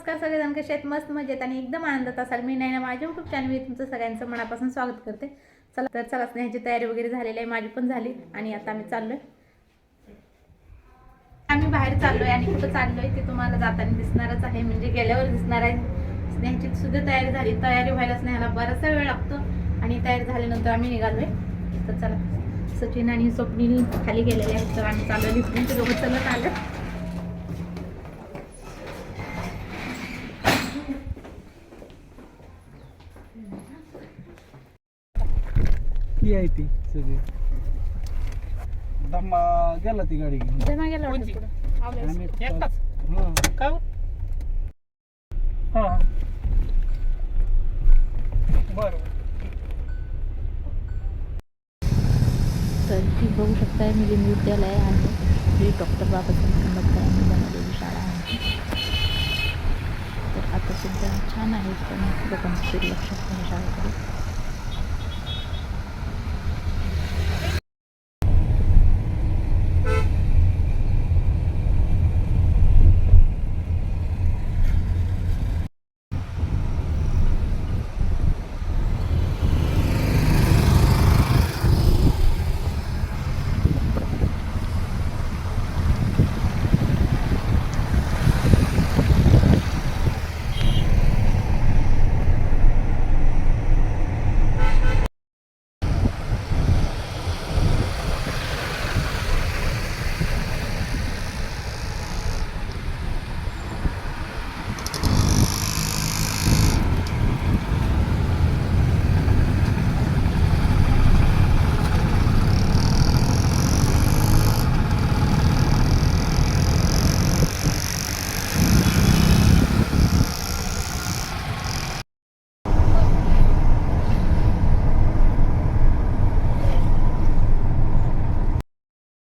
नमस्कार सगळेजण कसे आहेत? मस्त मजेत आणि एकदम आनंदात असाल. मी नाही ना माझ्या छान मी तुमचं सगळ्यांचं मनापासून स्वागत करते. चला तर चला स्नेहाची तयारी वगैरे झालेली आहे. माझी पण झाली आणि आता आम्ही चाललोय. आम्ही बाहेर चाललोय आणि कुठं चाललोय ते तुम्हाला जाताना दिसणारच आहे. म्हणजे गेल्यावर दिसणार आहे. स्नेहाची सुद्धा तयारी झाली. तयारी व्हायला स्नेहाला बराचसा वेळ लागतो आणि तयारी झाल्यानंतर आम्ही निघालोय. तर चला सचिन आणि स्वप्नील खाली गेलेले आहेत. तर आम्ही चाललो लिफ्टून ते दोघं चलत आलं आहे ती सगळी. दम्मा गेला ती गाडी घेऊन. जमा गेला वाटतं पुढं. आम्ही एकटाच? हा. का हो? हा. बरं. तर ती बघू शकता मिलिंद विद्यालय आहे. ही डॉक्टर बाबासाहेब आंबेडकर यांनी बनवलेली शाळा आहे. तर आता सुद्धा छान आहे पण लोकांचं दुर्लक्ष आहे शाळेकडे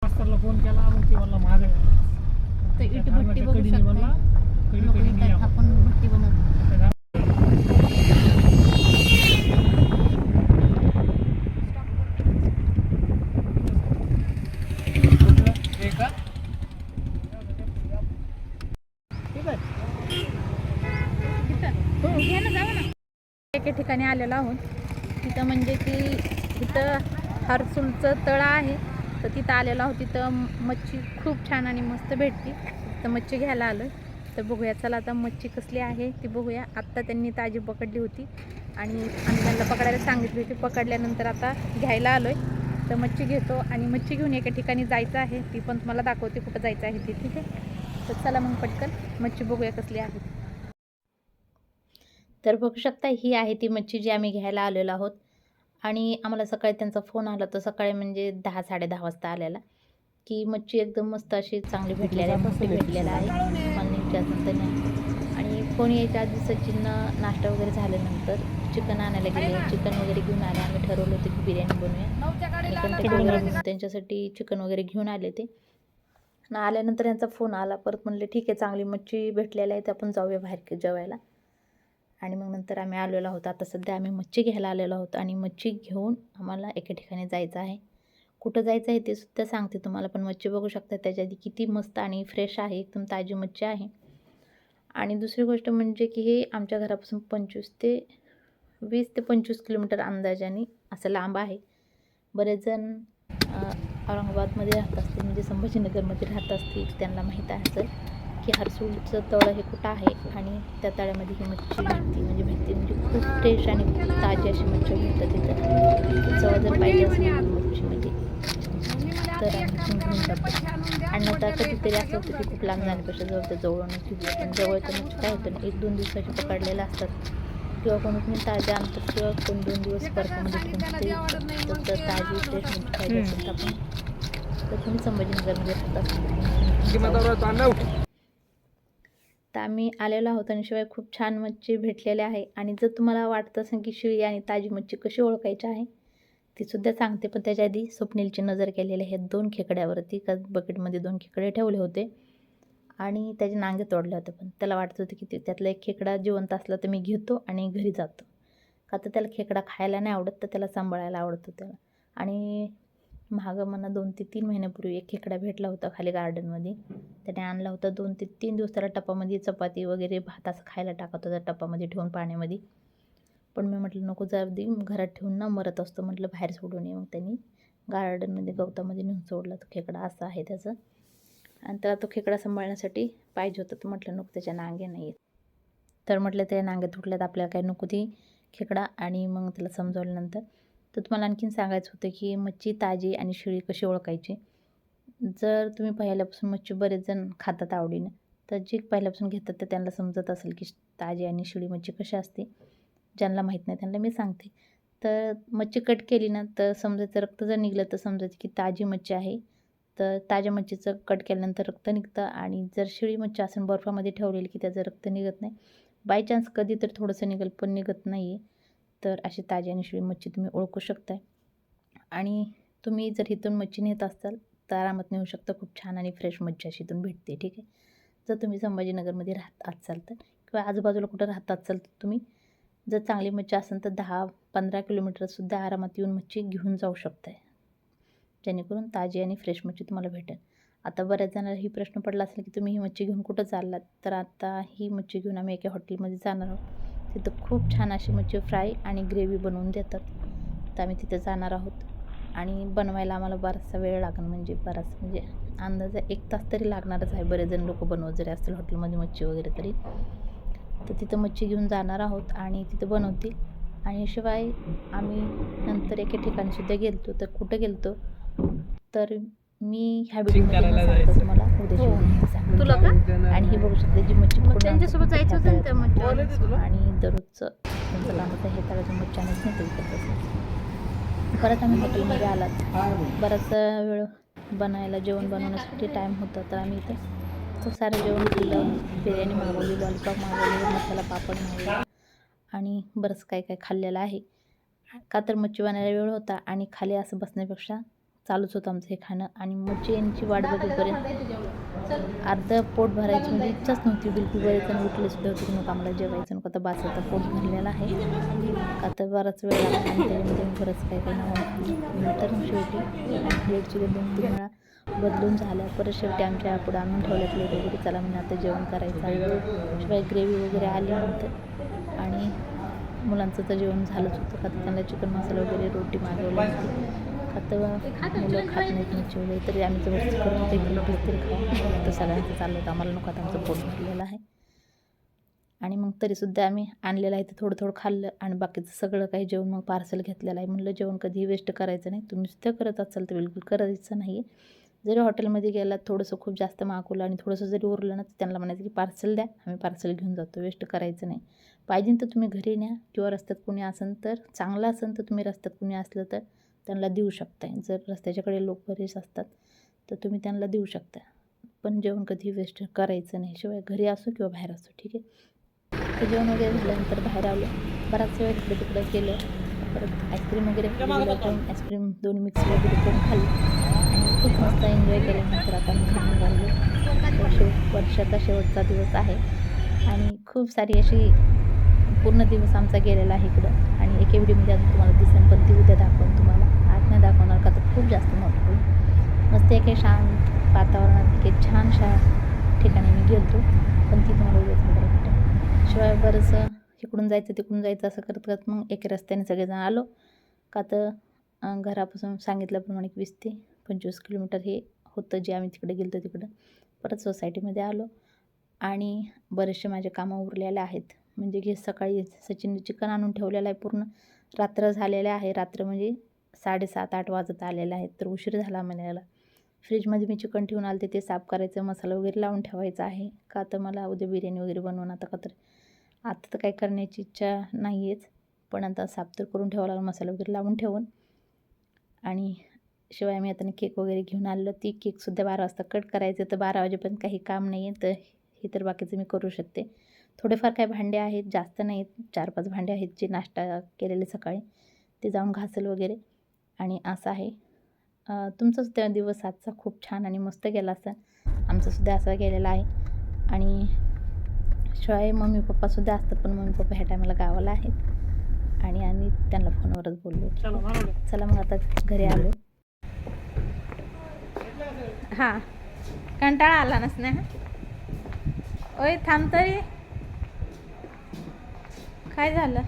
मास्तरला फोन केला मग ते मला मागे बघू शकता लोक इथं. आपण भट्टी बनवतो ना एके ठिकाणी आलेलो आहोत. तिथं म्हणजे की तिथं हरसूलचं तळं आहे. तर तिथं आलेलो होती तर मच्छी खूप छान आणि मस्त भेटते तर मच्छी घ्यायला आलो तर बघूया चला आता मच्छी कसली आहे ती बघूया. आत्ता त्यांनी ताजी पकडली होती आणि आम्ही त्यांना पकडायला सांगितली होती. पकडल्यानंतर आता घ्यायला आलो आहे तर मच्छी घेतो आणि मच्छी घेऊन एका ठिकाणी जायचं आहे. ती पण तुम्हाला दाखवते कुठं जायचं आहे ती ठीक आहे? तर चला मग पटकन मच्छी बघूया कसली आहे. तर बघू शकता ही आहे ती मच्छी जी आम्ही घ्यायला आलेलो आहोत. आणि आम्हाला सकाळी त्यांचा फोन आला तर सकाळी म्हणजे दहा साडे दहा वाजता आलेला. की मच्छी एकदम मस्त अशी चांगली भेटलेली आहे मोठी भेटलेला आहे. नाही आणि फोन यायच्या आधी सचिननं नाश्ता वगैरे झाल्यानंतर चिकन आणायला गेले. चिकन वगैरे घेऊन आले. आम्ही ठरवलं होतं की बिर्याणी बनवूया. त्यांच्यासाठी चिकन वगैरे घेऊन आले ते. आणि आल्यानंतर यांचा फोन आला. परत म्हणले ठीक आहे चांगली मच्छी भेटलेली आहे तर आपण जाऊया बाहेर जेवायला. आणि मग नंतर आम्ही आलेलो आहोत. आता सध्या आम्ही मच्छी घ्यायला आलेलो आहोत आणि मच्छी घेऊन आम्हाला एका ठिकाणी जायचं आहे. कुठं जायचं आहे ते सुद्धा सांगते तुम्हाला पण मच्छी बघू शकता त्याच्या आधी किती मस्त आणि फ्रेश आहे एकदम ताजी मच्छी आहे. आणि दुसरी गोष्ट म्हणजे की हे आमच्या घरापासून पंचवीस ते वीस ते पंचवीस किलोमीटर अंदाजाने असं लांब आहे. बरेच जण औरंगाबादमध्ये राहत असतील म्हणजे संभाजीनगरमध्ये राहत असतील त्यांना माहीत आहे असं. की हरसूलचं तळं हे कुठं आहे आणि त्या तळ्यामध्ये ही मच्छी भेटते. म्हणजे भेटते म्हणजे खूप फ्रेश आणि खूप ताजी अशी मच्छी भेटते तिथं. चव जर पाहिजे असेल मच्छी म्हणजे तर आम्ही घेऊन जातो. आणि आता कधीतरी असं होतं की खूप लांब जाण्यापेक्षा जवळ तर जवळून घेऊया जवळ तर मच्छी काय होतं ना एक दोन दिवसाची पकडलेलं असतात. किंवा कोणी कोणी ताज्या आणतात किंवा कोण दोन दिवस परतामध्ये म्हणजे ठेवून तर ताजी फ्रेश मच्छी पाहिजे असेल तर आपण. तर तुम्ही संभाजीनगरमध्ये राहत. असेल तर आम्ही आलेलो आहोत आणि शिवाय खूप छान मच्छी भेटलेली आहे. आणि जर तुम्हाला वाटत असेल की शिळी आणि ताजी मच्छी कशी ओळखायची आहे ती सुद्धा सांगते. पण त्याच्या आधी स्वप्नीलची नजर केलेली आहे. दोन खेकड्यावरती का बकेटमध्ये दोन खेकडे ठेवले होते आणि त्याचे नांगे तोडले होते. पण त्याला वाटत होतं की ते- त्यातला एक खेकडा जिवंत असला तर मी घेतो आणि घरी जातो. का तर त्याला खेकडा खायला नाही आवडत तर त्याला सांभाळायला आवडतो त्याला. आणि मागं मला दोन ते तीन महिन्यापूर्वी एक खेकडा भेटला होता खाली गार्डनमध्ये त्याने आणला होता दोन ते तीन दिवस त्याला टपामध्ये चपाती वगैरे भात असं खायला टाकत होता टपामध्ये ठेवून पाण्यामध्ये. पण मी म्हटलं नको जर दे घरात ठेवून ना मरत असतो. म्हटलं बाहेर सोडू नये मग त्यांनी गार्डनमध्ये गवतामध्ये नेऊन सोडला. तो खेकडा असा आहे त्याचं. आणि त्याला तो खेकडा सांभाळण्यासाठी पाहिजे होतं. तर म्हटलं नको त्याच्या नांगे नाही आहेत तर म्हटलं त्या नांगे तुटल्यात आपल्याला काय नको ती खेकडा. आणि मग त्याला समजवल्यानंतर तर तुम्हाला आणखीन सांगायचं होतं की मच्छी ताजी आणि शिळी कशी ओळखायची? जर तुम्ही पहिल्यापासून मच्छी बरेच जण खातात आवडीनं तर जे पहिल्यापासून घेतात तर त्यांना समजत असेल की ताजी आणि शिळी मच्छी कशी असते ज्यांना माहीत नाही त्यांना मी सांगते. तर मच्छी कट केली ना तर समजायचं रक्त जर निघलं तर समजायचं की ताजी मच्छी आहे. तर ताज्या मच्छीचं कट केल्यानंतर रक्त निघतं आणि जर शिळी मच्छी असेल बर्फामध्ये ठेवलेली की त्याचं रक्त निघत नाही बाय चान्स कधी तर थोडंसं निघेल पण निघत नाही आहे तर अशी ताजी आणि शिळी मच्छी तुम्ही ओळखू शकताय. आणि तुम्ही जर इथून मच्छी नेत असाल तर आरामात नेऊ शकता. खूप छान आणि फ्रेश मच्छी अशी इथून भेटते ठीक आहे? जर तुम्ही संभाजीनगरमध्ये राहत असाल तर किंवा आजूबाजूला कुठं राहत असाल तर तुम्ही जर चांगली मच्छी असेल तर दहा पंधरा किलोमीटरसुद्धा आरामात येऊन मच्छी घेऊन जाऊ शकताय. जेणेकरून ताजी आणि फ्रेश मच्छी तुम्हाला भेटेल. आता बऱ्याच जणांना ही प्रश्न पडला असेल की तुम्ही ही मच्छी घेऊन कुठं चाललात? तर आता ही मच्छी घेऊन आम्ही एका हॉटेलमध्ये जाणार आहोत. तिथं खूप छान अशी मच्छी फ्राय आणि ग्रेव्ही बनवून देतात. तर आम्ही तिथे जाणार आहोत. आणि बनवायला आम्हाला बराचसा वेळ लागणार म्हणजे बराच म्हणजे अंदाजे एक तास तरी लागणारच आहे. बरेच जण लोक बनवत जरी असतील हॉटेलमध्ये मच्छी वगैरे तरी. तर तिथं मच्छी घेऊन जाणार आहोत आणि तिथं बनवतील. आणि शिवाय आम्ही नंतर एके ठिकाणी सुद्धा गेलतो. तर कुठं गेलतो? तर मी ह्या व्हिडिओमध्ये सांगता तुम्हाला. उद्याची सांगते. तुला का? आणि ही बघू शकते जी मच्छी मग त्यांच्यासोबत जायचं होतं ना त्या मच्छी आणि दररोजचं त्यांचं काम होतं हे तळाचं मच्छी आणायचं नाही असं परत आम्ही हॉटेलमध्ये आलात. बराच वेळ बनायला जेवण बनवण्यासाठी टाईम होता तर आम्ही इथे खूप सारं जेवण खाल्लं बिर्याणी मागवली लॉलीपॉप मागवली मसाला पापड मागवला. आणि बरंच काय काय खाल्लेलं आहे. का तर मच्छी बनायला वेळ होता आणि खाली असं बसण्यापेक्षा चालूच होतं आमचं हे खाणं. आणि मच्छी यांची वाट बघेपर्यंत अर्धं पोट भरायची म्हणजे इच्छाच नव्हती. बिलकुल बरेच उठले सुद्धा होते. नको आम्हाला जेवायचं नको आता बास आता पोट भरलेलं आहे. का तर बराच वेळ लागला त्याच्यामध्ये बरंच काही काही नव्हतं तर मग शेवटी प्लेटची दोन तीन वेळा बदलून झाल्या. परत शेवटी आमच्या पुढं आणून ठेवल्या प्लेट वगैरे. चला म्हणजे आता जेवण करायचं आहे. शिवाय ग्रेव्ही वगैरे आली नंतर आणि मुलांचं तर जेवण झालंच होतं. का तर त्यांना चिकन मसाला वगैरे रोटी मागवली होती. का तर मुलं खात नाहीत मच्छी वगैरे तरी आम्ही जबरदस्ती करत ते भेटतील खाऊ. सगळ्यांचं चाललं होतं. आम्हाला नको आता आमचं पोट भरलेलं आहे. आणि मग तरीसुद्धा आम्ही आणलेलं आहे ते थोडं थोडं खाल्लं आणि बाकीचं सगळं काही जेवण मग पार्सल घेतलेलं आहे. म्हणलं जेवण कधीही वेस्ट करायचं नाही. तुम्ही सुद्धा करत असाल तर बिलकुल करायचं नाही जरी हॉटेलमध्ये गेलात थोडंसं खूप जास्त मागवलं आणि थोडंसं जरी उरलं ना तर त्यांना म्हणायचं की पार्सल द्या. आम्ही पार्सल घेऊन जातो. वेस्ट करायचं नाही. पाहिजे तर तुम्ही घरी न्या. किंवा रस्त्यात कुणी असेल तर चांगलं असेल तर तुम्ही रस्त्यात कुणी असलं तर त्यांना देऊ शकताय. जर रस्त्याच्याकडे लोक बरेच असतात तर तुम्ही त्यांना देऊ शकता पण जेवण कधी वेस्ट करायचं नाही. शिवाय घरी असो किंवा बाहेर असो ठीक आहे? ते जेवण वगैरे झाल्यानंतर बाहेर आलो. बराच वेळ इकडे तिकडे केलं. परत आईस्क्रीम वगैरे आईस्क्रीम दोन मिक्स वगैरे करून खाल्ली. आणि खूप मस्त एन्जॉय केल्यानंतर आता मी तर शेव वर्षाचा शेवटचा दिवस आहे. आणि खूप सारी अशी पूर्ण दिवस आमचा गेलेला आहे इकडं. आणि एके व्हिडिओमध्ये अजून तुम्हाला दिसेल पण ती उद्या दाखवून तुम्हाला. आज नाही दाखवणार का तर खूप जास्त मोठं होईल. मस्त एके शांत. वातावरणात एक छानशा ठिकाणी मी गेलतो. पण ती तुम्हाला उद्या सांगायला भेटेल शिवाय बरंचसं इकडून जायचं तिकडून जायचं असं करत करत मग एके रस्त्याने सगळेजण आलो. का तर घरापासून सांगितल्याप्रमाणे एक वीस ते पंचवीस किलोमीटर हे होतं जे आम्ही तिकडे गेलो तिकडं. परत सोसायटीमध्ये आलो आणि बरेचसे माझे कामं उरलेले आहेत. म्हणजे की सकाळी सचिनने चिकन आणून ठेवलेलं आहे पूर्ण. रात्र झालेलं आहे. रात्र म्हणजे साडेसात आठ वाजत आलेले आहेत तर उशीर झाला म्हणायला. फ्रीजमध्ये मी चिकन ठेवून आले ते साफ करायचं मसाला वगैरे लावून ठेवायचा आहे. का तर मला उद्या बिर्याणी वगैरे बनवून आता का तर आता तर काय करण्याची इच्छा नाही आहेच पण आता साफ तर करून ठेवायला लागेल, मसाला वगैरे लावून ठेवून. आणि शिवाय मी आता केक वगैरे घेऊन आलेलो ती केकसुद्धा बारा वाजता कट करायचं तर बारा वाजेपर्यंत काही काम नाही आहे तर हे तर बाकीचं मी करू शकते. थोडेफार काही भांडे आहेत जास्त नाहीत. चार पाच भांडे आहेत जे नाश्ता केलेले सकाळी. ते जाऊन घासेल वगैरे. आणि असं आहे. तुमचासुद्धा दिवस आजचा खूप छान आणि मस्त गेला असेल. आमचासुद्धा असा गेलेला आहे. आणि शिवाय मम्मी पप्पासुद्धा असतात पण मम्मी पप्पा ह्या टायमाला गावाला आहेत. आणि आम्ही त्यांना फोनवरच बोललो. चला मग आता घरी आलो. हा. कंटाळा आला नस ना? ओय थांब तरी. काय झालं?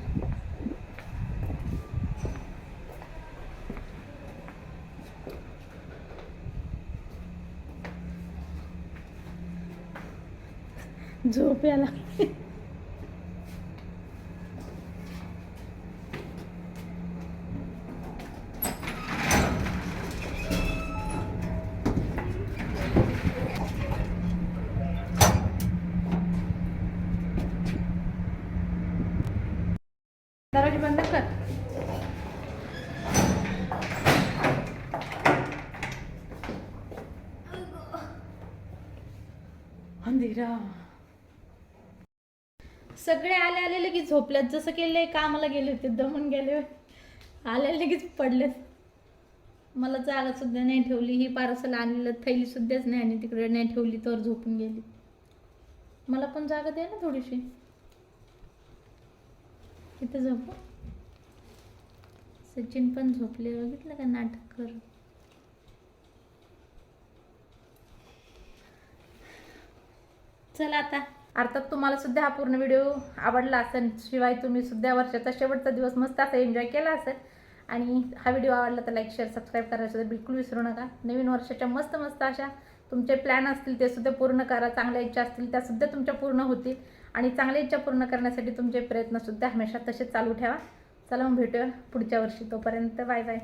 झोप याला दरवाजा बंद कर अंधेरा सगळे आले आले लगेच झोपल्यात. जसं केलंय कामाला गेले होते दमून गेले आले लगेच पडलेत. मला जागा सुद्धा नाही ठेवली. ही पार्सल आणलेलं थैली सुद्धाच नाही आणि तिकडे नाही ठेवली तर झोपून गेली. मला पण जागा दे ना थोडीशी. इथं झोपू? सचिन पण झोपले. बघितलं का नाटक कर चला आता. अर्थात तुम्हाला सुद्धा हा पूर्ण व्हिडिओ आवडला असेल शिवाय तुम्ही सुद्धा वर्षाचा शेवटचा दिवस मस्त असा एन्जॉय केला असेल. आणि हा व्हिडिओ आवडला तर लाईक शेअर सबस्क्राईब करायला बिलकुल विसरू नका. नवीन वर्षाच्या मस्त मस्त अशा तुमचे प्लॅन असतील ते सुद्धा पूर्ण करा. चांगल्या इच्छा असतील त्या सुद्धा तुमच्या पूर्ण होतील. आणि चांगल्या इच्छा पूर्ण करण्यासाठी तुमचे प्रयत्न सुद्धा हमेशा तसेच चालू ठेवा. चला मग भेटूया पुढच्या वर्षी तोपर्यंत. Bye bye